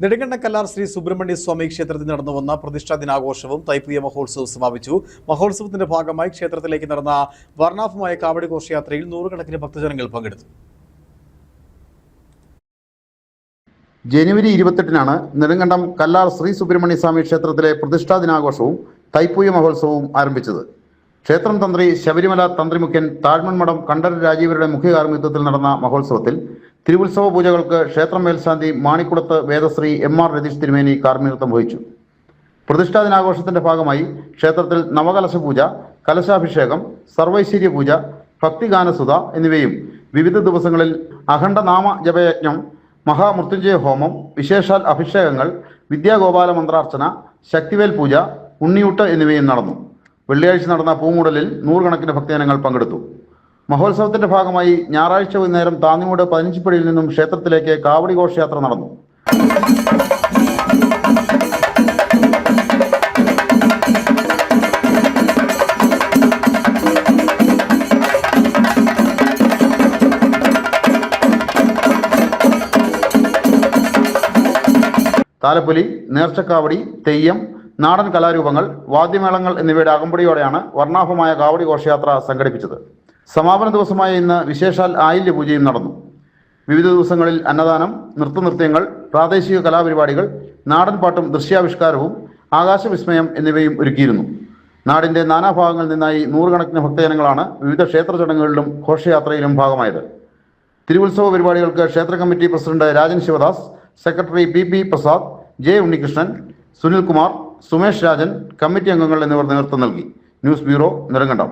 നെടുങ്കണ്ടക്കല്ലാർ ശ്രീ സുബ്രഹ്മണ്യ സ്വാമി ക്ഷേത്രത്തിൽ നടന്നു വന്ന പ്രതിഷ്ഠാ ദിനാഘോഷവും തൈപ്പുയ മഹോത്സവം സമാപിച്ചു. മഹോത്സവത്തിന്റെ ഭാഗമായി ക്ഷേത്രത്തിലേക്ക് നടന്ന വർണാഭമായ കാവടി ഘോഷയാത്രയിൽ നൂറുകണക്കിന് ഭക്തജനങ്ങൾ പങ്കെടുത്തു. ജനുവരി ഇരുപത്തെട്ടിനാണ് നെടുങ്കണ്ടം കല്ലാർ ശ്രീ സുബ്രഹ്മണ്യ സ്വാമി ക്ഷേത്രത്തിലെ പ്രതിഷ്ഠാ ദിനാഘോഷവും തൈപ്പൂയ മഹോത്സവവും ആരംഭിച്ചത്. ക്ഷേത്രം തന്ത്രി ശബരിമല തന്ത്രിമുഖ്യൻ താഴ്മൺമഠം കണ്ഠര രാജീവരുടെ മുഖ്യകാർമ്മിത്വത്തിൽ നടന്ന മഹോത്സവത്തിൽ തിരുവുത്സവ പൂജകൾക്ക് ക്ഷേത്രം മേൽശാന്തി മാണിക്കുളത്ത് വേദശ്രീ എം ആർ രതീഷ് തിരുമേനി കാർമ്മികത്വം വഹിച്ചു. പ്രതിഷ്ഠാ ദിനാഘോഷത്തിന്റെ ഭാഗമായി ക്ഷേത്രത്തിൽ നവകലശ പൂജ കലശാഭിഷേകം സർവൈശ്വര്യ പൂജ ഭക്തിഗാനസുത എന്നിവയും വിവിധ ദിവസങ്ങളിൽ അഖണ്ഡ നാമ ജപയജ്ഞം മഹാമൃത്യുഞ്ജയ ഹോമം വിശേഷാൽ അഭിഷേകങ്ങൾ വിദ്യാഗോപാല മന്ത്രാർച്ചന ശക്തിവേൽ പൂജ ഉണ്ണിയൂട്ട് എന്നിവയും നടന്നു. വെള്ളിയാഴ്ച നടന്ന പൂമുടലിൽ നൂറുകണക്കിന് ഭക്തജനങ്ങൾ പങ്കെടുത്തു. മഹോത്സവത്തിന്റെ ഭാഗമായി ഞായറാഴ്ച വൈകുന്നേരം താന്നിമൂട് പതിനഞ്ചിപ്പടിയിൽ നിന്നും ക്ഷേത്രത്തിലേക്ക് കാവടി ഘോഷയാത്ര നടന്നു. താലപ്പൊലി നേർച്ചക്കാവടി തെയ്യം നാടൻ കലാരൂപങ്ങൾ വാദ്യമേളങ്ങൾ എന്നിവയുടെ അകമ്പടിയോടെയാണ് വർണാഭമായ കാവടി ഘോഷയാത്ര സംഘടിപ്പിച്ചത്. സമാപന ദിവസമായ ഇന്ന് വിശേഷാൽ ആയില്യ പൂജയും നടന്നു. വിവിധ ദിവസങ്ങളിൽ അന്നദാനം നൃത്തനൃത്യങ്ങൾ പ്രാദേശിക കലാപരിപാടികൾ നാടൻപാട്ടും ദൃശ്യാവിഷ്കാരവും ആകാശവിസ്മയം എന്നിവയും ഒരുക്കിയിരുന്നു. നാടിന്റെ നാനാഭാഗങ്ങളിൽ നിന്നായി നൂറുകണക്കിന് ഭക്തജനങ്ങളാണ് വിവിധ ക്ഷേത്ര ചടങ്ങുകളിലും ഘോഷയാത്രയിലും ഭാഗമായത്. തിരുവുത്സവ പരിപാടികൾക്ക് ക്ഷേത്ര committee president Rajan Sivadas secretary P P Prasad J Unnikrishnan Sunilkumar Sumesh Rajan committee അംഗങ്ങൾ എന്നിവർ നേതൃത്വം നൽകി. News bureau Nedumkandam.